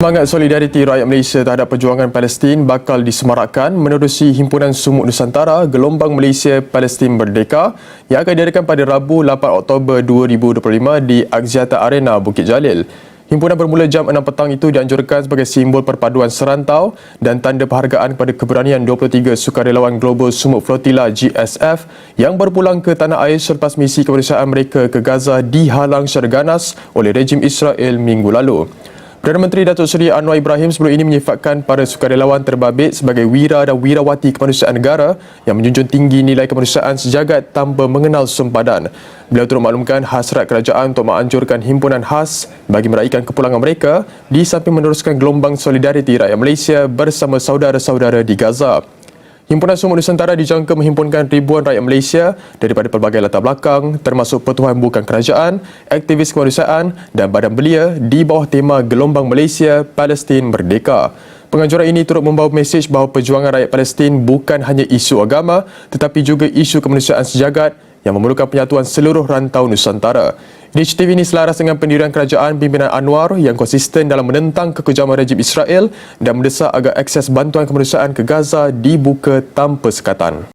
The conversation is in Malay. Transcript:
Semangat solidariti rakyat Malaysia terhadap perjuangan Palestin bakal disemarakkan menerusi Himpunan Sumuk Nusantara Gelombang Malaysia Palestin Merdeka yang akan diadakan pada Rabu 8 Oktober 2025 di Axiata Arena Bukit Jalil. Himpunan bermula jam 6 petang itu dianjurkan sebagai simbol perpaduan serantau dan tanda penghargaan kepada keberanian 23 sukarelawan Global Sumuk Flotilla GSF yang berpulang ke tanah air selepas misi kemanusiaan mereka ke Gaza dihalang secara ganas oleh rejim Israel minggu lalu. Perdana Menteri Datuk Seri Anwar Ibrahim sebelum ini menyifatkan para sukarelawan terbabit sebagai wira dan wirawati kemanusiaan negara yang menjunjung tinggi nilai kemanusiaan sejagat tanpa mengenal sempadan. Beliau turut maklumkan hasrat kerajaan untuk menganjurkan himpunan khas bagi meraihkan kepulangan mereka di samping meneruskan gelombang solidariti rakyat Malaysia bersama saudara-saudara di Gaza. Himpunan Sumut Nusantara dijangka menghimpunkan ribuan rakyat Malaysia daripada pelbagai latar belakang termasuk pertuhan bukan kerajaan, aktivis kemanusiaan dan badan belia di bawah tema Gelombang Malaysia Palestin Merdeka. Penganjuran ini turut membawa mesej bahawa perjuangan rakyat Palestin bukan hanya isu agama tetapi juga isu kemanusiaan sejagat yang memerlukan penyatuan seluruh rantau Nusantara. Inisiatif ini selaras dengan pendirian kerajaan pimpinan Anwar yang konsisten dalam menentang kekejaman rejim Israel dan mendesak agar akses bantuan kemanusiaan ke Gaza dibuka tanpa sekatan.